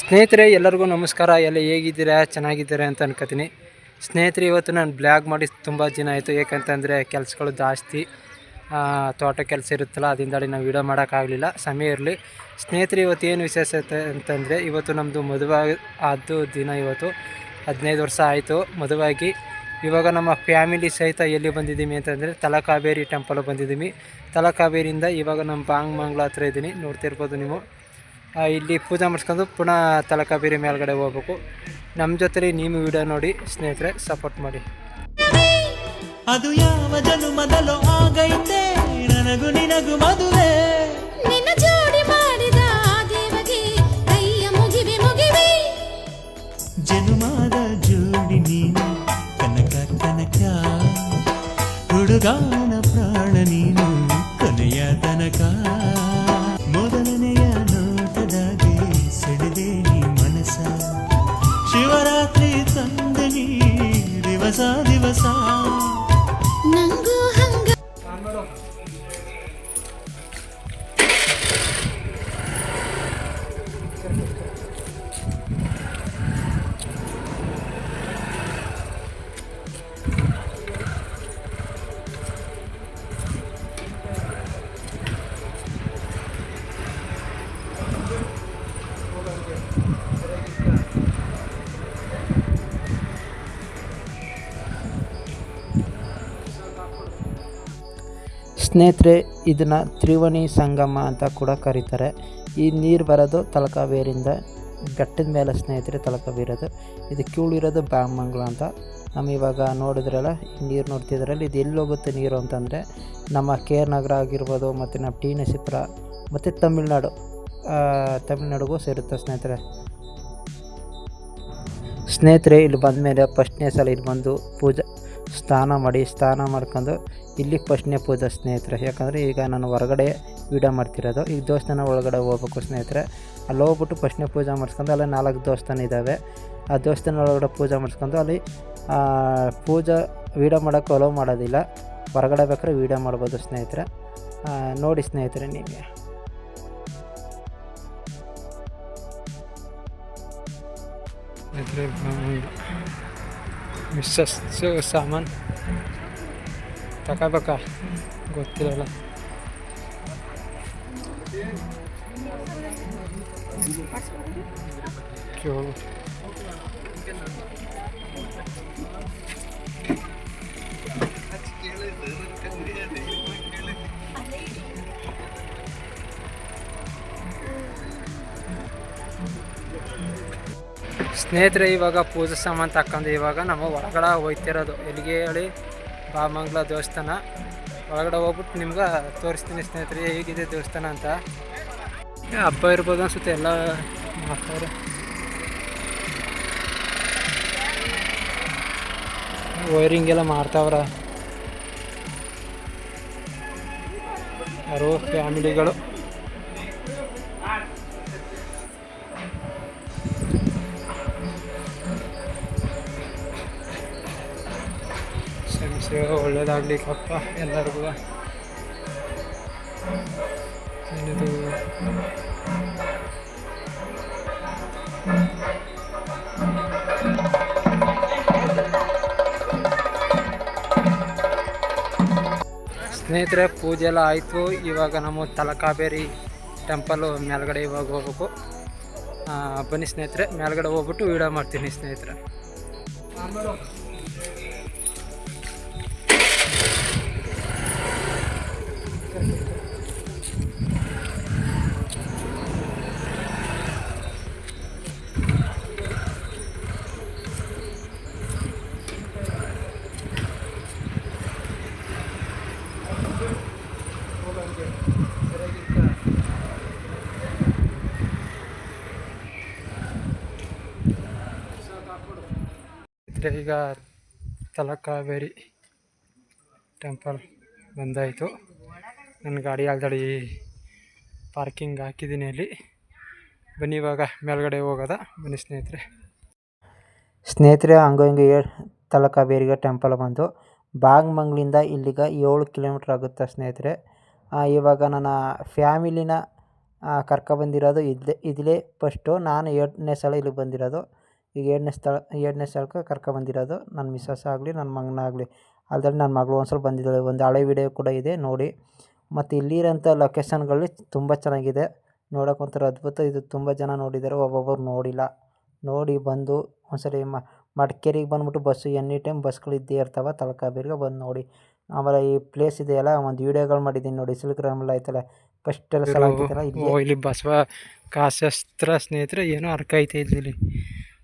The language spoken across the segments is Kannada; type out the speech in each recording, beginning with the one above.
ಸ್ನೇಹಿತರೆ, ಎಲ್ಲರಿಗೂ ನಮಸ್ಕಾರ. ಎಲ್ಲ ಹೇಗಿದ್ದೀರಾ? ಚೆನ್ನಾಗಿದ್ದೀರಾ ಅಂತ ಅನ್ಕೋತೀನಿ. ಸ್ನೇಹಿತರೆ, ಇವತ್ತು ನಾನು ಬ್ಲಾಗ್ ಮಾಡಿ ತುಂಬ ದಿನ ಆಯಿತು. ಏಕೆಂತಂದರೆ ಕೆಲಸಗಳು ಜಾಸ್ತಿ ತೋಟ ಕೆಲಸ ಇರುತ್ತಲ್ಲ ಅದರಿಂದಾಡಿ ನಾವು ವಿಡಿಯೋ ಮಾಡೋಕ್ಕಾಗಲಿಲ್ಲ. ಸಮಯ ಇರಲಿ. ಸ್ನೇಹಿತರೆ, ಇವತ್ತು ಏನು ವಿಶೇಷತೆ ಅಂತಂದರೆ, ಇವತ್ತು ನಮ್ಮದು ಮದುವೆ ಆದ್ದು ದಿನ ಇವತ್ತು. ಹದಿನೈದು ವರ್ಷ ಆಯಿತು ಮದುವಾಗಿ ಇವಾಗ ನಮ್ಮ ಫ್ಯಾಮಿಲಿ ಸಹಿತ ಎಲ್ಲಿ ಬಂದಿದ್ದೀವಿ ಅಂತಂದರೆ, ತಲಕಾವೇರಿ ಟೆಂಪಲ್ ಬಂದಿದ್ದೀವಿ. ತಲಕಾವೇರಿಯಿಂದ ಇವಾಗ ನಮ್ಮ ಬಾಂಗ್ ಮಂಗ್ಳ ಹತ್ರ ಇದ್ದೀನಿ. ನೋಡ್ತಿರ್ಬೋದು ನೀವು. ಇಲ್ಲಿ ಪೂಜೆ ಮಾಡಿಸ್ಕೊಂಡು ಪುನಃ ತಲಕಾಬೇರಿ ಮೇಲ್ಗಡೆ ಹೋಗ್ಬೇಕು. ನಮ್ಮ ಜೊತೆಲಿ ನೀವು ವಿಡಿಯೋ ನೋಡಿ ಸ್ನೇಹಿತರೆ ಸಪೋರ್ಟ್ ಮಾಡಿ. ಅದು ಯಾವ ಜನುಮದಲ್ಲೋ ಆಗೈತೆ ನನಗೂ ನಿನಗು ಮದುವೆ. ನಿನ್ನ ಜೋಡಿ ಮಾಡಿದ ದೇವಗೆ ಕೈಯ ಮುಗಿವಿ ಮುಗಿವಿ. ಜನುಮಾದ ಜೋಡಿ ನೀನು ಕನಕ ಕನಕ. ಹುಡುಗಾನ ಪ್ರಾಣ ನೀನು ಕೊನೆಯ ತನಕ. ದಿವಸ ದಿವಸ ನಂಗೂ ಹಂಗ ಸ್ನೇಹಿತರೆ, ಇದನ್ನು ತ್ರಿವಣಿ ಸಂಗಮ ಅಂತ ಕೂಡ ಕರೀತಾರೆ. ಈ ನೀರು ಬರೋದು ತಲಕಾವೇರಿಂದ ಬೆಟ್ಟದ ಮೇಲೆ ಸ್ನೇಹಿತರೆ ತಲಕಾವೇರೋದು. ಇದು ಕೀಳಿರೋದು ಬ್ಯಾಮಂಗ್ಲ ಅಂತ ನಮ್ಮ ಇವಾಗ ನೋಡಿದ್ರಲ್ಲ, ಈ ನೀರು ನೋಡ್ತಿದ್ರಲ್ಲ, ಇದು ಎಲ್ಲಿ ಹೋಗುತ್ತೆ ನೀರು ಅಂತಂದರೆ, ನಮ್ಮ ಕೆ ಆರ್ ನಗರ ಆಗಿರ್ಬೋದು, ಮತ್ತು ನಮ್ಮ ಟಿ ನಸೀಪುರ ಮತ್ತು ತಮಿಳ್ನಾಡು. ತಮಿಳ್ನಾಡಿಗೂ ಸೇರುತ್ತೆ ಸ್ನೇಹಿತರೆ. ಸ್ನೇಹಿತರೆ, ಇಲ್ಲಿ ಬಂದಮೇಲೆ ಫಸ್ಟ್ನೇ ಸಲ ಇಲ್ಲಿ ಬಂದು ಪೂಜೆ ಸ್ನಾನ ಮಾಡಿ, ಸ್ನಾನ ಮಾಡ್ಕೊಂಡು ಇಲ್ಲಿ ಫಸ್ಟ್ನೇ ಪೂಜೆ ಸ್ನೇಹಿತರೆ. ಯಾಕಂದರೆ ಈಗ ನಾನು ಹೊರಗಡೆ ವೀಡಿಯೋ ಮಾಡ್ತಿರೋದು. ಈಗ ದೇವಸ್ಥಾನ ಒಳಗಡೆ ಹೋಗ್ಬೇಕು ಸ್ನೇಹಿತರೆ. ಅಲ್ಲಿ ಹೋಗ್ಬಿಟ್ಟು ಫಸ್ಟ್ನೇ ಪೂಜೆ ಮಾಡಿಸ್ಕೊಂಡು ಅಲ್ಲಿ ನಾಲ್ಕು ದೇವಸ್ಥಾನ ಇದ್ದಾವೆ ಆ ದೇವಸ್ಥಾನ ಒಳಗಡೆ ಪೂಜೆ ಮಾಡಿಸ್ಕೊಂಡು ಅಲ್ಲಿ ಪೂಜಾ ವೀಡಿಯೋ ಮಾಡೋಕ್ಕೆ ಅಲೋ ಮಾಡೋದಿಲ್ಲ. ಹೊರಗಡೆ ಬೇಕಾದ್ರೆ ವೀಡಿಯೋ ಮಾಡ್ಬೋದು ಸ್ನೇಹಿತರೆ. ನೋಡಿ ಸ್ನೇಹಿತರೆ ನಿಮಗೆ. ಮಿಸ್ಸಸ್ ಸಾಮಾನು ತಗೋಬೇಕಾ ಗೊತ್ತಿರಲ್ಲ ಕೇಳು ಸ್ನೇಹಿತರೆ, ಇವಾಗ ಪೂಜೆ ಸಾಮಾನು ತಕ್ಕಂಡು ಇವಾಗ ನಮ್ಮ ಹೊರಗಡೆ ಹೋಗ್ತಿರೋದು. ಎಲ್ಲಿಗೆ ಹೇಳಿ? ಬಾಮಂಗ್ಲ ದೇವಸ್ಥಾನ. ಒಳಗಡೆ ಹೋಗ್ಬಿಟ್ಟು ನಿಮ್ಗೆ ತೋರಿಸ್ತೀನಿ ಸ್ನೇಹಿತರೆ, ಹೇಗಿದೆ ದೇವಸ್ಥಾನ ಅಂತ. ಹಬ್ಬ ಇರ್ಬೋದು ಅನ್ಸುತ್ತೆ, ಎಲ್ಲ ಮಾಡ್ತಾರೆ. ವೈರಿಂಗ್ ಎಲ್ಲ ಮಾಡ್ತಾವ್ರ. ಯಾರೋ ಫ್ಯಾಮಿಲಿಗಳು. ಶ್ರಮಿಸಿ ಕಪ್ಪ ಎಲ್ಲರಿಗೂ. ಏನಿದು? ಸ್ನೇಹಿತರೆ, ಪೂಜೆ ಎಲ್ಲ ಆಯಿತು. ಇವಾಗ ನಮ್ಮ ತಲಕಾಬೇರಿ ಟೆಂಪಲ್ಲು ಮೇಲ್ಗಡೆ ಇವಾಗ ಹೋಗ್ಬೇಕು. ಬನ್ನಿ ಸ್ನೇಹಿತರೆ, ಮೇಲ್ಗಡೆ ಹೋಗ್ಬಿಟ್ಟು ವೀಡಿಯೋ ಮಾಡ್ತೀನಿ ಸ್ನೇಹಿತರೆ. ಇದ್ರೆ ಈಗ ತಲಕಾವೇರಿ ಟೆಂಪಲ್ ಬಂದಾಯಿತು. ನನ್ನ ಗಾಡಿ ಆಲ್ರೆಡಿ ಪಾರ್ಕಿಂಗ್ ಹಾಕಿದ್ದೀನಿ ಅಲ್ಲಿ. ಬನ್ನಿ ಇವಾಗ ಮೇಲ್ಗಡೆ ಹೋಗೋದ? ಬನ್ನಿ ಸ್ನೇಹಿತರೆ. ಸ್ನೇಹಿತರೆ, ಹಂಗೋ ಹಿಂಗೆ ತಲಕಾವೇರಿಗೆ ಟೆಂಪಲ್ ಬಂದು ಬಾಗಮಂಗ್ಲಿಂದ ಇಲ್ಲಿಗೆ ಏಳು ಕಿಲೋಮೀಟ್ರ್ ಆಗುತ್ತೆ ಸ್ನೇಹಿತರೆ. ಇವಾಗ ನನ್ನ ಫ್ಯಾಮಿಲಿನ ಕರ್ಕೊಬಂದಿರೋದು ಇದ್ಲೇ, ಇದಲೇ ಫಸ್ಟು ನಾನು ಎರಡನೇ ಸಲ ಇಲ್ಲಿಗೆ ಬಂದಿರೋದು. ಈಗ ಎರಡನೇ ಸ್ಥಳ ಎರಡನೇ ಸ್ಥಳಕ್ಕೆ ಕರ್ಕೊಬಂದಿರೋದು ನನ್ನ ಮಿಸ್ಸಸ್ ಆಗಲಿ ನನ್ನ ಮಗನಾಗಲಿ ಅಲ್ದಲ್ಲಿ ನನ್ನ ಮಗಳು ಒಂದು ಸಲ ಬಂದಿದ್ದಾಳೆ. ಒಂದು ಹಳೆ ವಿಡಿಯೋ ಕೂಡ ಇದೆ ನೋಡಿ. ಮತ್ತು ಇಲ್ಲಿರೋಂಥ ಲೊಕೇಶನ್ಗಳು ತುಂಬ ಚೆನ್ನಾಗಿದೆ. ನೋಡೋಕೆ ಒಂಥರ ಅದ್ಭುತ. ಇದು ತುಂಬ ಜನ ನೋಡಿದ್ದಾರೆ. ಒಬ್ಬೊಬ್ಬರು ನೋಡಿಲ್ಲ. ನೋಡಿ ಬಂದು ಒಂದ್ಸರಿ ಮ ಮಡಿಕೇರಿಗೆ ಬಂದ್ಬಿಟ್ಟು ಬಸ್ಸು ಎನಿ ಟೈಮ್ ಬಸ್ಗಳು ಇದ್ದೇ ಇರ್ತಾವೆ. ತಲಕಾಬೇರಿಗೆ ಬಂದು ನೋಡಿ. ಆಮೇಲೆ ಈ ಪ್ಲೇಸ್ ಇದೆಯಲ್ಲ ಒಂದು ವೀಡಿಯೋಗಳು ಮಾಡಿದ್ದೀನಿ ನೋಡಿ. ಸಿಲ್ಗ್ರಾಮಲ್ಲಿ ಐತಲ್ಲ ಫಸ್ಟ್ ಎಲ್ಲ ಸಲ ಇಲ್ಲಿ ಬಸವ ಕಾಶಸ್ತ್ರ ಸ್ನೇಹಿತರೆ ಏನೋ ಅರ್ಕ ಐತೆ ಇಲ್ಲಿ.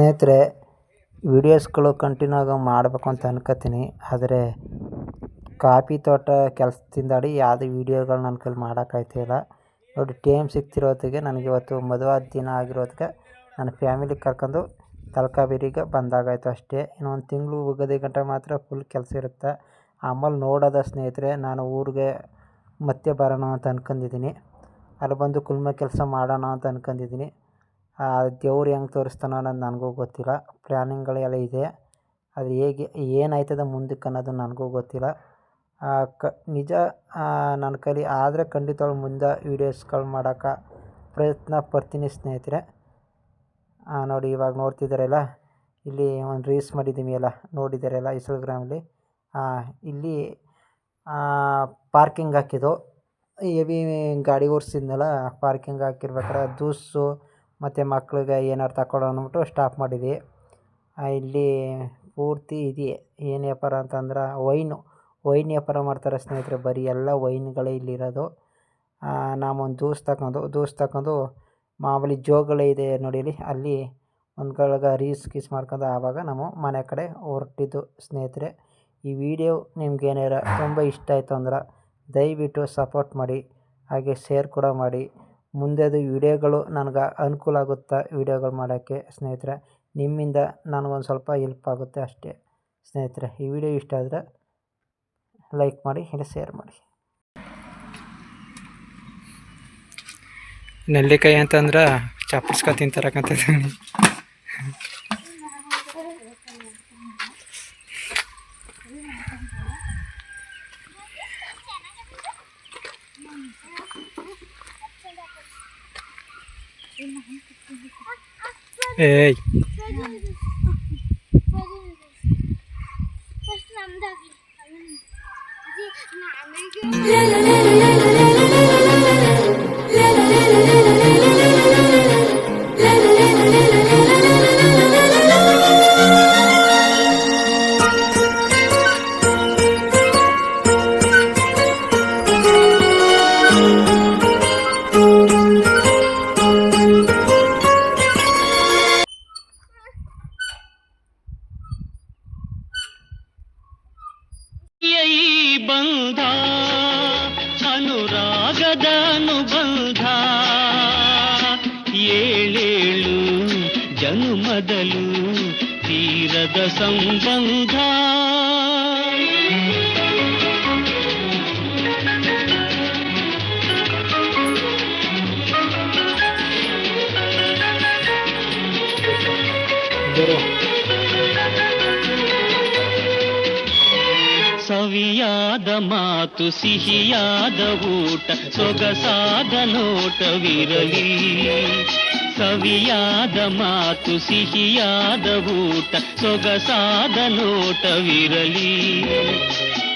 ಸ್ನೇಹಿತರೆ, ವೀಡಿಯೋಸ್ಗಳು ಕಂಟಿನ್ಯೂ ಆಗಿ ಮಾಡಬೇಕು ಅಂತ ಅನ್ಕೋತೀನಿ. ಆದರೆ, ಕಾಫಿ ತೋಟ ಕೆಲಸದಿಂದಾಡಿ ಯಾವುದೇ ವೀಡಿಯೋಗಳು ನನ್ನ ಕೈಲಿ ಮಾಡೋಕ್ಕಾಯ್ತಿಲ್ಲ. ನೋಡಿ, ಟೈಮ್ ಸಿಗ್ತಿರೋತ್ತಿಗೆ ನನಗೆ ಇವತ್ತು ಮದುವೆ ದಿನ ಆಗಿರೋದಕ್ಕೆ ನನ್ನ ಫ್ಯಾಮಿಲಿ ಕರ್ಕೊಂಡು ತಲಕಾವೇರಿಗೆ ಬಂದಾಗಾಯಿತು ಅಷ್ಟೇ. ಇನ್ನೊಂದು ತಿಂಗಳು ಹೋಗೋದೇ ಗಂಟೆ ಮಾತ್ರ ಫುಲ್ ಕೆಲಸ ಇರುತ್ತೆ. ಆಮೇಲೆ ನೋಡೋದ ಸ್ನೇಹಿತರೆ, ನಾನು ಊರಿಗೆ ಮತ್ತೆ ಬರೋಣ ಅಂತ ಅಂದ್ಕೊಂಡಿದ್ದೀನಿ ಅಲ್ಲಿ ಬಂದು ಕುಲ್ಮ ಕೆಲಸ ಮಾಡೋಣ ಅಂತ ಅನ್ಕೊಂಡಿದ್ದೀನಿ. ದೇವ್ರು ಹೆಂಗೆ ತೋರಿಸ್ತಾನ ಅನ್ನೋದು ನನಗೂ ಗೊತ್ತಿಲ್ಲ. ಪ್ಲ್ಯಾನಿಂಗಳೆಲ್ಲ ಇದೆ. ಅದು ಹೇಗೆ, ಏನಾಯ್ತದ ಮುಂದಕ್ಕೆ ಅನ್ನೋದು ನನಗೂ ಗೊತ್ತಿಲ್ಲ. ಕ, ನಿಜ ನನ್ನ ಕೈಲಿ ಆದರೆ ಖಂಡಿತವಾಗ್ಲೂ ಮುಂದೆ ವೀಡಿಯೋಸ್ಗಳು ಮಾಡೋಕ್ಕೆ ಪ್ರಯತ್ನ ಪಡ್ತೀನಿ ಸ್ನೇಹಿತರೆ. ನೋಡಿ ಇವಾಗ ನೋಡ್ತಿದ್ದಾರಲ್ಲ, ಇಲ್ಲಿ ಒಂದು ರೀಲ್ಸ್ ಮಾಡಿದ್ದೀನಿ ಎಲ್ಲ ನೋಡಿದ್ದಾರಲ್ಲ ಇನ್ಸ್ಟಾಗ್ರಾಮಲ್ಲಿ ಇಲ್ಲಿ ಪಾರ್ಕಿಂಗ್ ಹಾಕಿದ್ದು. ಹೆವಿ ಗಾಡಿ ಓಡಿಸಿದ್ನಲ್ಲ, ಪಾರ್ಕಿಂಗ್ ಹಾಕಿರ್ಬೇಕಾರೆ ಜ್ಯೂಸು ಮತ್ತು ಮಕ್ಳಿಗೆ ಏನಾರು ತಗೊಳ್ಳೋ ಅಂದ್ಬಿಟ್ಟು ಸ್ಟಾಪ್ ಮಾಡಿದ್ವಿ. ಇಲ್ಲಿ ಪೂರ್ತಿ ಇದೆಯೇ ಏನು ವ್ಯಾಪಾರ ಅಂತಂದ್ರೆ ವೈನು, ವೈನ್ ವ್ಯಾಪಾರ ಮಾಡ್ತಾರೆ ಸ್ನೇಹಿತರೆ, ಬರೀ ಎಲ್ಲ ವೈನ್ಗಳೇ ಇಲ್ಲಿರೋದು. ನಾವೊಂದು ಜ್ಯೂಸ್ ತಗೊಂಡು ಜ್ಯೂಸ್ ತಗೊಂಡು ಮಾಮೂಲಿ ಜೋಗಳೇ ಇದೆ ನೋಡಿ ಇಲ್ಲಿ ಅಲ್ಲಿ ಒಂದು ಗಳಿಗೆ ರೀಲ್ಸ್ ಗೀಸ್ ಮಾಡ್ಕೊಂಡು ಆವಾಗ ನಾವು ಮನೆ ಕಡೆ ಹೊರಟಿದ್ದು ಸ್ನೇಹಿತರೆ. ಈ ವಿಡಿಯೋ ನಿಮ್ಗೆ ಏನಾರ ತುಂಬ ಇಷ್ಟ ಆಯಿತು ಅಂದ್ರೆ ದಯವಿಟ್ಟು ಸಪೋರ್ಟ್ ಮಾಡಿ, ಹಾಗೆ ಶೇರ್ ಕೂಡ ಮಾಡಿ. ಮುಂದೆದು ವಿಡಿಯೋಗಳು ನನಗೆ ಅನುಕೂಲ ಆಗುತ್ತಾ ವಿಡಿಯೋಗಳು ಮಾಡೋಕ್ಕೆ ಸ್ನೇಹಿತರೆ, ನಿಮ್ಮಿಂದ ನನಗೊಂದು ಸ್ವಲ್ಪ ಹೆಲ್ಪ್ ಆಗುತ್ತೆ ಅಷ್ಟೇ. ಸ್ನೇಹಿತರೆ, ಈ ವಿಡಿಯೋ ಇಷ್ಟ ಆದರೆ ಲೈಕ್ ಮಾಡಿ, ಇಲ್ಲ ಶೇರ್ ಮಾಡಿ. ನೆಲ್ಲಿಕಾಯಿ ಅಂತಂದ್ರೆ ಚಪ್ಪರ್ಸ್ಕ ತಿಂತಾರಕ್ಕಂತ ಏಯ್ ಈ ಬಂಧ ಅನುರಾಗದ ಅನುಬಂಧ ಏಳೇಳು ಜನುಮದಲು ತೀರದ ಸಂಬಂಧ ಮಾತು ಸಿಹಿಯಾದ ಊಟ, ಸೊಗಸಾದ ನೋಟವಿರಲಿ. ಸವಿಯಾದ ಮಾತು ಸಿಹಿಯಾದ ಊಟ, ಸೊಗಸಾದ ನೋಟವಿರಲಿ.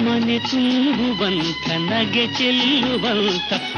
ಮನೆ ತುಂಬುವಂತ ನಗೆ ಚೆಲ್ಲುವಂತ